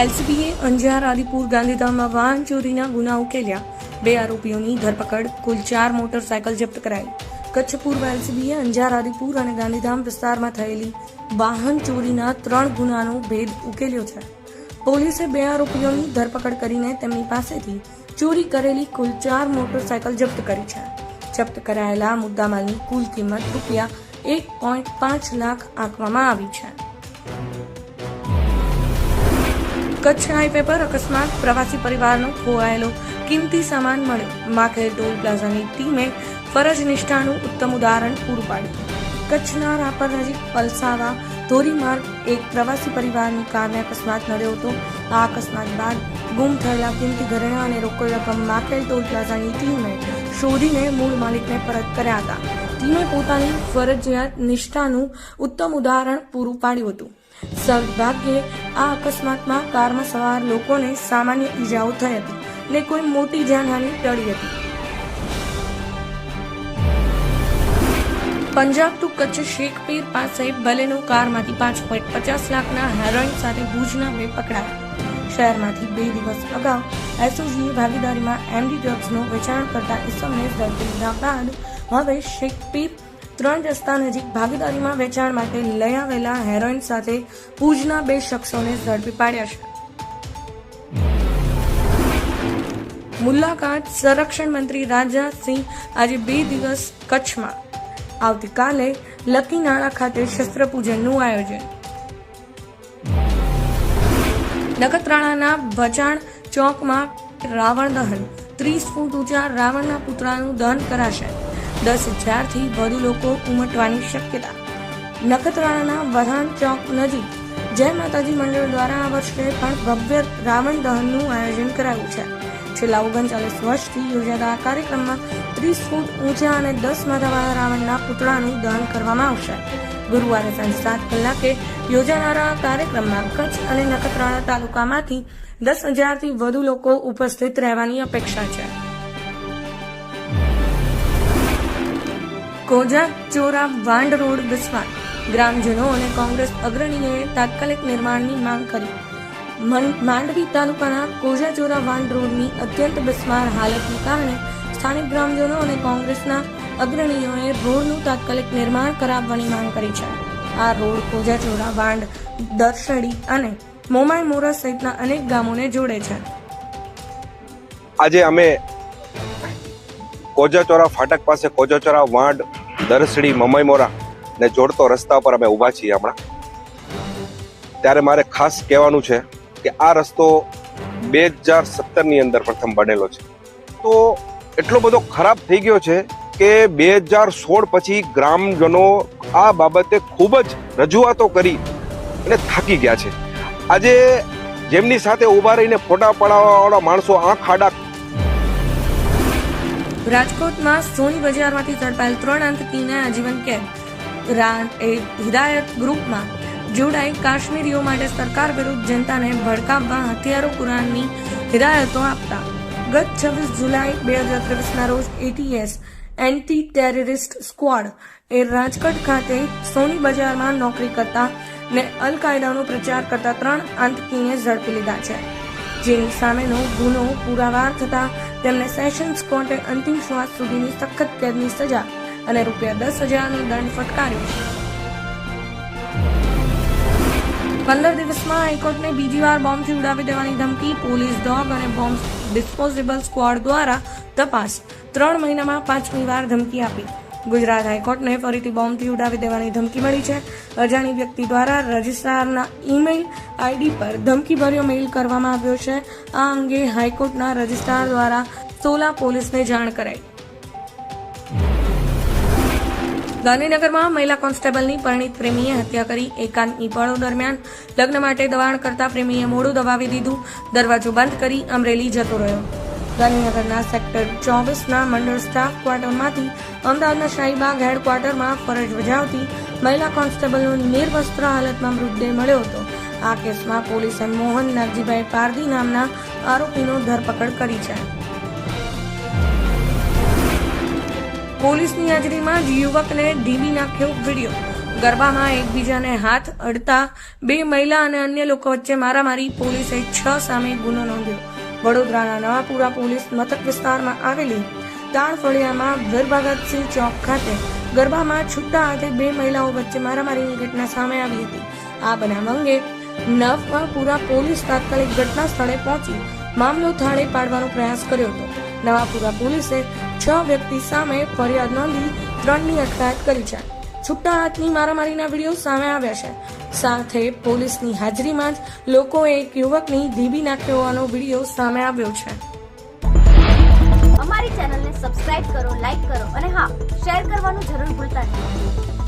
એલસીબીએ અંજાર, આદિપુર, ગાંધીધામમાં વાહન ચોરીના ગુના ઉકેલ્યા બે આરોપીઓની ધરપકડ, કુલ ચાર મોટરસાયકલ જપ્ત કરાઈ. કચ્છ પૂર્વ એલસીબીએ અંજાર, આદિપુર અને ગાંધીધામ વિસ્તારમાં થયેલી વાહન ચોરીના ત્રણ ગુનાનો ભેદ ઉકેલ્યો છે. પોલીસે બે આરોપીઓની ધરપકડ કરીને તેમની પાસેથી ચોરી કરેલી કુલ ચાર મોટરસાયકલ જપ્ત કરી છે. જપ્ત કરાયેલા મુદ્દામાલની કુલ કિંમત રૂપિયા એક પોઈન્ટ પાંચ લાખ આંકવામાં આવી છે. કચ્છ હાઈવે પર અકસ્માત પ્રવાસી પરિવારનો ખોવાયેલો કિંમતી સામાન મળ્યો. માખેલ ટોલ પ્લાઝાની ટીમે ફરજ નિષ્ઠાનું ઉત્તમ ઉદાહરણ પૂરું પાડ્યું. કચ્છના રાપર નજીક પલસાવા ધોરીમાર્ગ એક પ્રવાસી પરિવારની કારને અકસ્માત નડ્યો હતો. આ અકસ્માત બાદ ગુમ થયેલા કિંમતી ઘરેણા અને રોકડ રકમ માખેલ ટોલ પ્લાઝાની ટીમે શોધીને મૂળ માલિકને પરત કર્યા હતા. ટીમે પોતાની ફરજિયાત નિષ્ઠાનું ઉત્તમ ઉદાહરણ પૂરું પાડ્યું હતું. સદભાગ્યે, આ અકસ્માતમાં કારમાં સવાર લોકોને સામાન્ય ઈજાઓ થઈ હતી ને કોઈ મોટી જાનહાની ટળી હતી. પંજાબ ટુ કચ્છ શેખપીર પાસે બલેનો કારમાંથી પાંચ પોઈન્ટ પચાસ લાખના હેરોઇન સાથે ભુજના બે પકડાયા. શહેરમાંથી બે દિવસ અગાઉ એસઓજીએ ભાગીદારીમાં એમડી ડ્રગ્સનું વેચાણ કરતા ઇસમને ઝડપી લીધા બાદ હવે શેખપીર ત્રણ રસ્તા નજીક ભાગીદારીમાં વેચાણ માટે લઈ આવેલા હેરોઇન સાથે ભુજના બે શખ્સોને ઝડપી પાડ્યા છે. મુલાકાત સંરક્ષણ મંત્રી રાજનાથસિંહ આજે બે દિવસ કચ્છમાં. આવતીકાલે લકીનાળા ખાતે શસ્ત્રપૂજનનું આયોજન. નખત્રાણાના ભચાણ ચોકમાં રાવણ દહન. ત્રીસ ફૂટ ઊંચા રાવણના પુતળાનું દહન કરાશે. દસ હજારથી વધુ લોકો ઉમટવાની શક્યતા. નખત્રાણાના વધાણ ચોક નજીક જય માતાજી મંડળ દ્વારા આ વર્ષે પણ ભવ્ય રાવણ દહનનું આયોજન કરાયું છે. છેલ્લા ઓગણચાલીસ વર્ષથી યોજાતા આ કાર્યક્રમમાં ત્રીસ ફૂટ ઊંચા અને દસ માથાવાળા રાવણના પુતળાનું દહન કરવામાં આવશે. ગુરુવારે સાંજે સાત કલાકે યોજાનારા કાર્યક્રમમાં કચ્છ અને નખત્રાણા તાલુકામાંથી દસ હજારથી વધુ લોકો ઉપસ્થિત રહેવાની અપેક્ષા છે. કોજા, ચોરા, વાંડ રોડ બિસ્માર ગ્રામજનો અને કોંગ્રેસ અગ્રણીઓએ તાત્કાલિક નિર્માણની માંગ કરી. માંડવી તાલુકાના કોજાચોરા વાંડ રોડની અત્યંત બિસ્માર હાલતને કારણે સ્થાનિક ગ્રામજનો અને કોંગ્રેસના અગ્રણીઓએ રોડનું તાત્કાલિક નિર્માણ કરાવવાની માંગ કરી છે. આ રોડ કોજાચોરા વાંડ દર્શડી અને મોમાય મોરા સહિતના અનેક ગામોને જોડે છે. આજે અમે કોજાચોરા ફાટક પાસે કોજાચોરા વાંડ દરસડી મમયમોરા ને જોડતો રસ્તા પર અમે ઊભા છીએ હમણાં. ત્યારે મારે ખાસ કહેવાનું છે કે આ રસ્તો બે હજાર સત્તરની અંદર પ્રથમ બનેલો છે. તો એટલો બધો ખરાબ થઈ ગયો છે કે બે હજાર સોળ પછી ગ્રામજનો આ બાબતે ખૂબ જ રજૂઆતો કરી અને થાકી ગયા છે. આજે જેમની સાથે ઊભા રહીને ફોટા પડાવવાવાળા માણસો આંખ આડા રાજકોટમાં સોની બજારમાંથી ઝડપાયેલ ત્રણ આતંકીને આજીવન કેદ. એ હિદાયત ગ્રુપમાં જોડાઈ કાશ્મીરીઓ માટે સરકાર વિરુદ્ધ જનતાને ભડકાવવા હથિયારો પુરાણની હિદાયતો આપતા. ગત છવ્વીસ જુલાઈ બે હજાર ત્રેવીસના રોજ એટીએસ એન્ટી ટેરરિસ્ટ સ્ક્વોડ એ રાજકોટ ખાતે સોની બજારમાં નોકરી કરતા ને અલ કાયદાનો પ્રચાર કરતા ત્રણ આતંકીને ઝડપી લીધા છે. જેની સામેનો ગુનો પુરાવા થતા તેમને સેશન્સ કોર્ટે અંતિમ શ્વાસ સુધીની સખત કેદની સજા અને રૂપિયા દસ હજારનો દંડ ફટકાર્યો છે. પંદર દિવસમાં હાઈકોર્ટને બીજી વાર બોમ્બથી ઉડાવી દેવાની ધમકી, પોલીસ ડોગ અને બોમ્બ ડિસ્પોઝેબલ સ્ક્વોડ દ્વારા તપાસ. ત્રણ મહિનામાં પાંચમી વાર ધમકી આપી. ગુજરાત હાઈકોર્ટને ફરીથી બોમ્બથી ઉડાવી દેવાની ધમકી મળી છે. અજાણી વ્યક્તિ દ્વારા રજિસ્ટ્રારના ઈમેલ આઈડી પર ધમકીભર્યો મેઇલ કરવામાં આવ્યો છે. આ અંગે હાઈકોર્ટના રજિસ્ટ્રાર દ્વારા સોલા પોલીસને જાણ કરાઈ. ગાંધીનગરમાં મહિલા કોન્સ્ટેબલની પરિણીત પ્રેમીએ હત્યા કરી એકાંતની પળો દરમિયાન લગ્ન માટે દબાણ કરતા પ્રેમીએ મોડું દબાવી દીધું. દરવાજો બંધ કરી અમરેલી જતો રહ્યો. ગાંધીનગરના સેક્ટર ચોવીસના મંડળ સ્ટાફ ક્વાર્ટરમાંથી અમદાવાદના શાહીબાગ હેડક્વાર્ટરમાં ફરજ બજાવતી મહિલા કોન્સ્ટેબલનો નિર્વસ્ત્ર હાલતમાં મૃતદેહ મળ્યો હતો. આ કેસમાં પોલીસે મોહન નાગજીભાઈ પારધી નામના આરોપીનો ધરપકડ કરી છે. પોલીસની હાજરીમાં જ યુવકને ઢીબી નાખ્યો વીડિયો. ગરબામાં એકબીજાને હાથ અડતા બે મહિલા અને અન્ય લોકો વચ્ચે મારામારી, પોલીસે છ સામે ગુનો નોંધ્યો. વડોદરાના નવાપુરા પોલીસ મથક વિસ્તારમાં આવેલી તાળફળિયામાં ગરભાગતસિંહ ચોક ખાતે ગરબામાં છૂટા હાથે બે મહિલાઓ વચ્ચે મારામારીની ઘટના સામે આવી હતી. આ બનાવ અંગે નવાપુરા પોલીસ તાત્કાલિક ઘટના સ્થળે પહોંચી મામલો થાળે પાડવાનો પ્રયાસ કર્યો હતો. નવાપુરા પોલીસે છ વ્યક્તિ સામે ફરિયાદ નોંધી ત્રણની અટકાયત કરી છે. છૂટા હાથની મારામારીના વીડિયો સામે આવ્યા છે. સાથે પોલીસની હાજરીમાં જ લોકોએ એક યુવકની ધીબી નાખ્યો હોવાનો વીડિયો સામે આવ્યો છે. અમારી ચેનલને સબસ્ક્રાઇબ કરો લાઈક કરો અને હા, શેર કરવાનું જરૂર ભૂલતા નહીં.